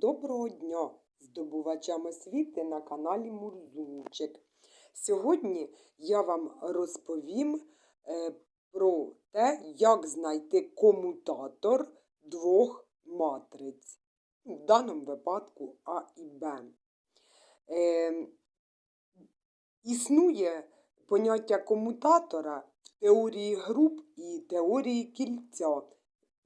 Доброго дня, здобувачам освіти на каналі Мурзунчик. Сьогодні я вам розповім е, про те, як знайти комутатор двох матриць, в даному випадку А і Б. Е, існує поняття комутатора в теорії груп і теорії кільця.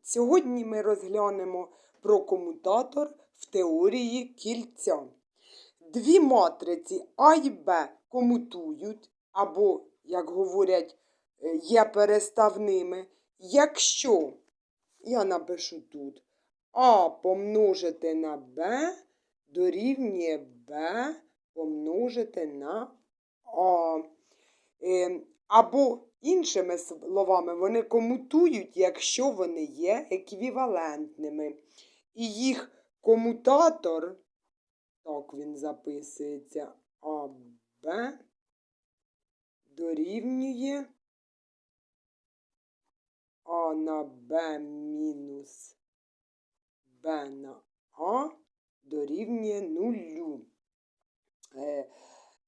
Сьогодні ми розглянемо про комутатор в теорії кільця. Дві матриці А і Б комутують, або, як говорять, е, є переставними, якщо я напишу тут А помножити на Б дорівнює Б помножити на А. Е, Або, іншими словами, вони комутують, якщо вони є еквівалентними. І їх комутатор, так він записується, АБ дорівнює А на Б мінус Б на А дорівнює нулю. Е,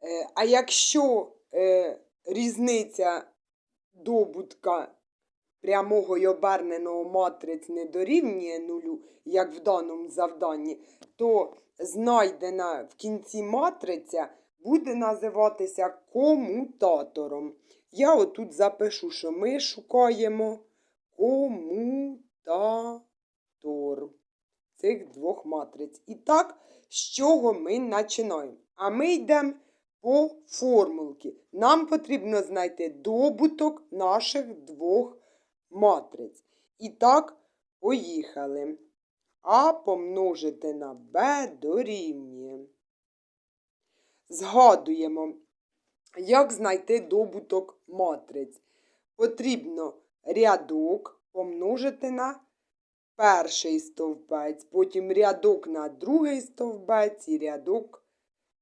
е, а якщо е, різниця добутка прямого й оберненого матриць не дорівнює нулю, як в даному завданні, то знайдена в кінці матриця буде називатися комутатором. Я отут запишу, що ми шукаємо комутатор цих двох матриць. І так, з чого ми починаємо? А ми йдемо по формулки. Нам потрібно знайти добуток наших двох матриць. І так, поїхали. А помножити на Б дорівнює. Згадуємо, як знайти добуток матриць. Потрібно рядок помножити на перший стовбець, потім рядок на другий стовбець і рядок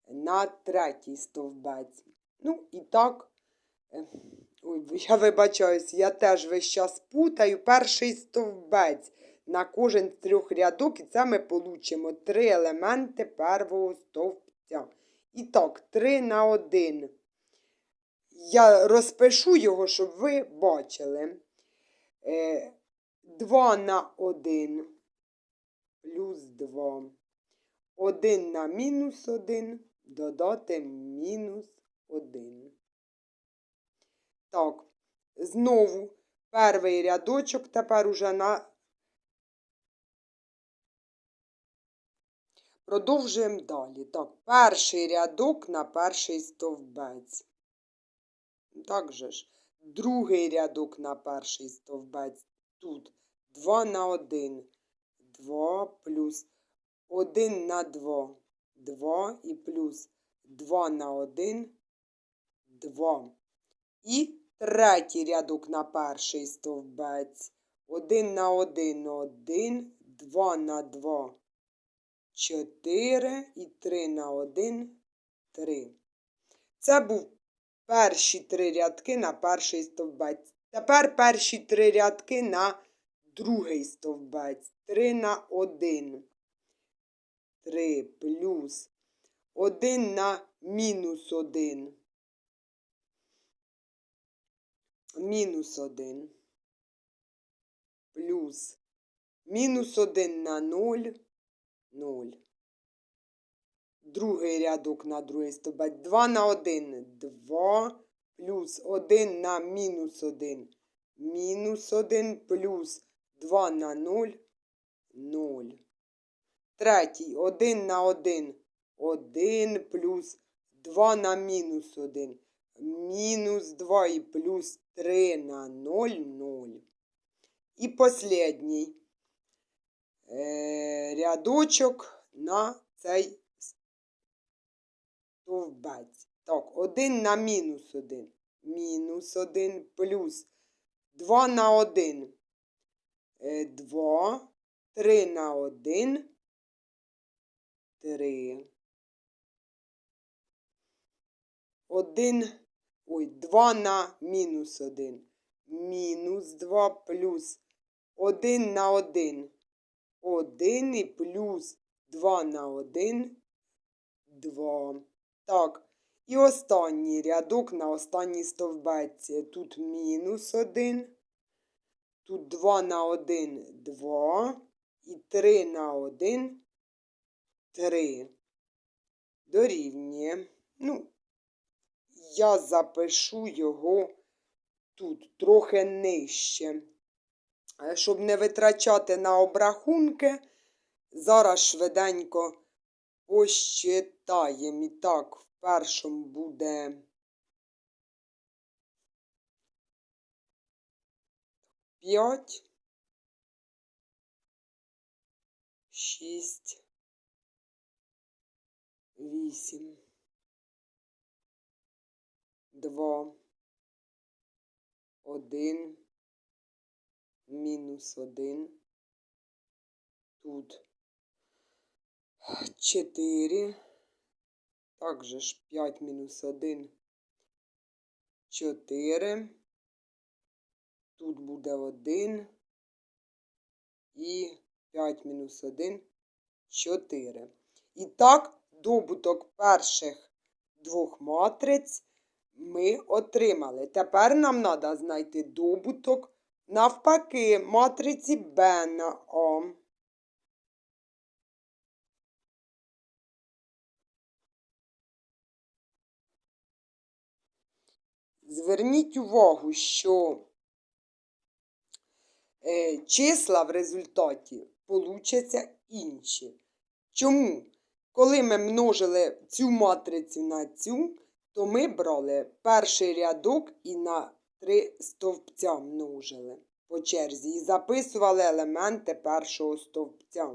на третій стовбець. Ну, і так, е, ой, я вибачаюсь, я теж весь час путаю перший стовбець на кожен з трьох рядок, і це ми получимо три елементи первого стовпця. І так, 3 на 1. Я розпишу його, щоб ви бачили. 2 на 1 плюс 2. 1 на мінус 1 додати мінус 1. Так, знову перший рядочок тепер уже на. Продовжуємо далі. Так, перший рядок на перший стовбець. Так же ж, другий рядок на перший стовбець. Тут 2 на 1. 2 плюс 1 на 2. 2 і плюс 2 на 1. 2. І третій рядок на перший стовбець. 1 на 1 1, 2 на 2 4 і 3 на 1 3. Це був перші три рядки на перший стовбець. Тепер перші три рядки на другий стовбець. 3 на 1. 3 плюс 1 на мінус 1. Мінус 1. Плюс мінус 1 на 0. 0. Другий рядок на другий стовбець. 2 на 1. 2 плюс 1 на мінус 1. Мінус 1 плюс 2 на 0. 0. Третій. 1 на 1. 1 плюс 2 на мінус 1. Мінус 2 і плюс 3 на 0, 0. І последній е, рядочок на цей стовбець. Так, 1 на мінус 1. Мінус 1 плюс 2 на 1. 2, 3 на 1, 3. 1, ой, 2 на мінус 1. Мінус 2 плюс 1 на 1. 1 і плюс 2 на 1, 2. Так. І останній рядок на останній стовбеці. Тут мінус 1. Тут 2 на 1 2. І 3 на 1 3. Дорівнює. Ну, я запишу його тут трохи нижче. Е, Щоб не витрачати на обрахунки, зараз швиденько посчитаємо. І так, в першому буде 5, 6, 8, 2, 1, мінус 1. Тут 4. Также ж 5 мінус 1. 4. Тут буде 1. І 5 мінус 1. 4. І так, добуток перших двох матриць ми отримали. Тепер нам треба знайти добуток навпаки матриці Б на О. Зверніть увагу, що е, числа в результаті получаться інші. Чому? Коли ми множили цю матрицю на цю, то ми брали перший рядок і на три стовпця множили по черзі і записували елементи першого стовпця.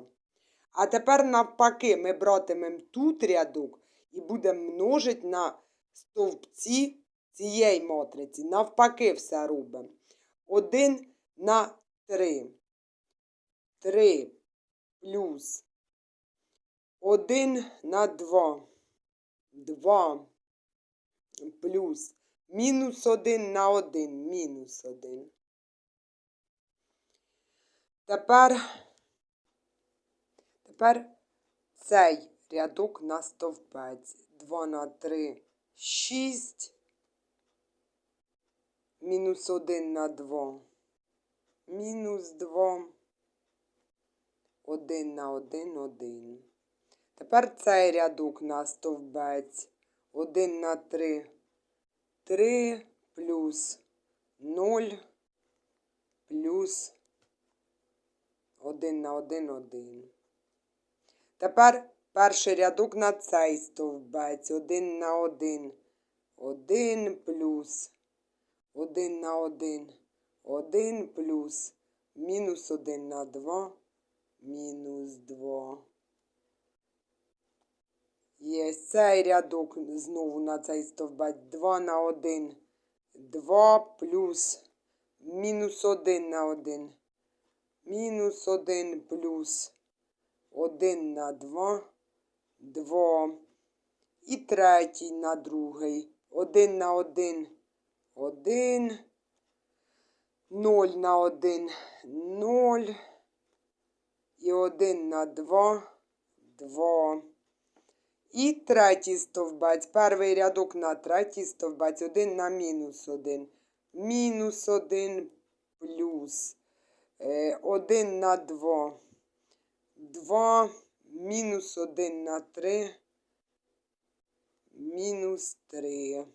А тепер навпаки ми братимемо тут рядок і будемо множити на стовпці цієї матриці. Навпаки все робимо. 1 на 3. 3 плюс 1 на 2. 2 плюс мінус 1 на 1. Мінус 1. Тепер, тепер цей рядок на стовпець. 2 на 3 6. Мінус 1 на 2. Мінус 2. 1 на 1 1. Тепер цей рядок на стовбець. 1 на 3. 3 плюс 0 плюс 1 на 1 1. Тепер перший рядок на цей стовбець. 1 на 1. 1 плюс 1 на 1. 1 плюс мінус 1 на 2. Мінус 2. Є цей рядок знову на цей стовбець. 2 на 1. 2 плюс мінус 1 на 1. Мінус 1 плюс 1 на 2. 2. І третій на другий. 1 на 1. 1. 0 на 1. 0. І 1 на 2. 2. І третій стовбець. Перший рядок на третій стовбець. 1 на мінус 1. Мінус 1 плюс. 1 на 2. 2. Мінус 1 на 3. Мінус 3.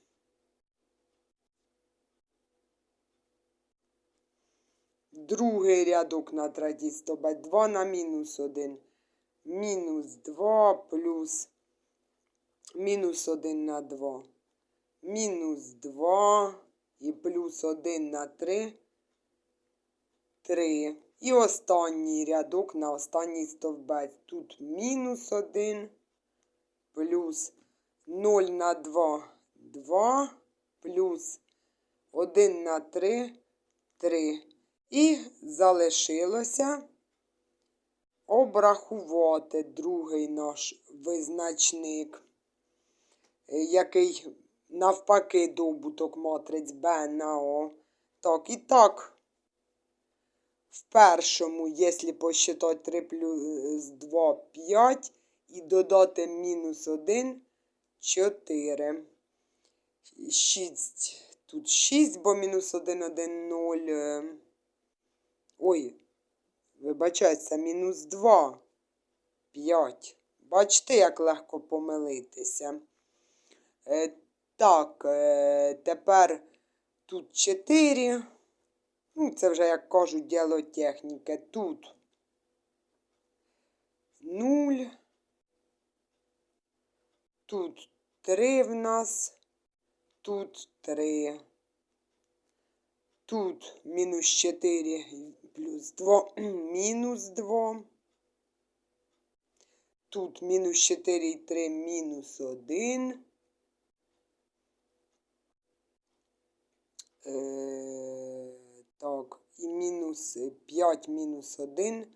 Другий рядок на третій стовбець. 2 на мінус 1. Мінус 2 плюс мінус 1 на 2. Мінус 2 і плюс 1 на 3. 3. І останній рядок на останній стовбець. Тут мінус 1 плюс 0 на 2 2 плюс 1 на 3 3. І залишилося обрахувати другий наш визначник, який навпаки добуток матриць Б на О. Так, і так. В першому, якщо посчитати 3 плюс 2 5 і додати мінус 1 4. 6. Тут 6, бо мінус 1, 1, 0. е. Ой, вибачайся, мінус 2. 5. Бачите, як легко помилитися. Е, так, е, тепер тут 4. Ну, це вже, як кажуть, діло техніки. Тут 0. Тут 3 в нас. Тут 3. Тут мінус 4 плюс 2. Мінус 2. Тут мінус 4 і 3 мінус 1. Е, так, і мінус 5 мінус 1.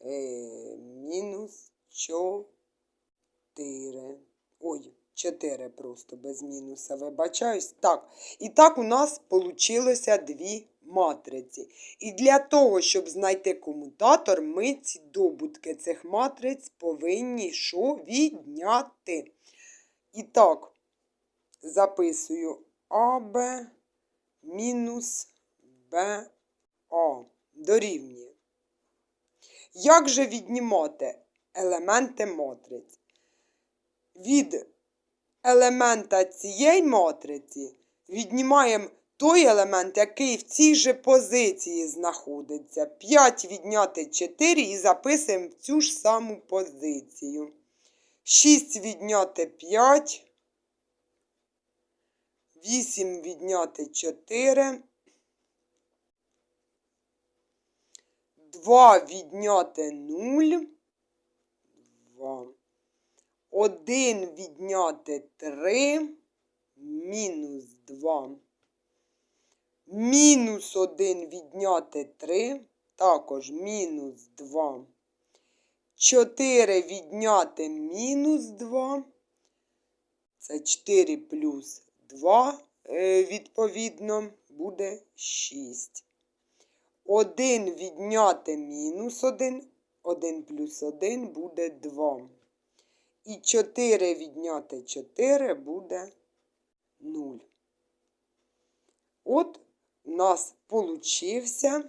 Е, мінус 4. Ой, 4 просто без мінуса, вибачаюсь. Так, і так у нас получилося дві матриці. І для того, щоб знайти комутатор, ми ці добутки цих матриць повинні що відняти. І так, записую АБ мінус БА дорівнює. Як же віднімати елементи матриць? Від елемента цієї матриці віднімаємо той елемент, який в цій же позиції знаходиться. 5 відняти 4 і записуємо в цю ж саму позицію. 6 відняти 5. 8 відняти 4. 2 відняти 0. 2. 1 відняти 3. Мінус 2. Мінус 1 відняти 3. Також мінус 2. 4 відняти мінус 2. Це 4 плюс 2, е, відповідно, буде 6. 1 відняти мінус 1. 1 плюс 1 буде 2. І 4 відняти 4 буде 0. От у нас получився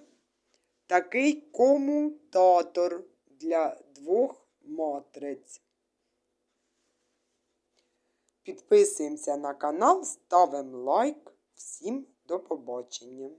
такий комутатор для двох матриць. Підписуємося на канал, ставимо лайк. Всім до побачення!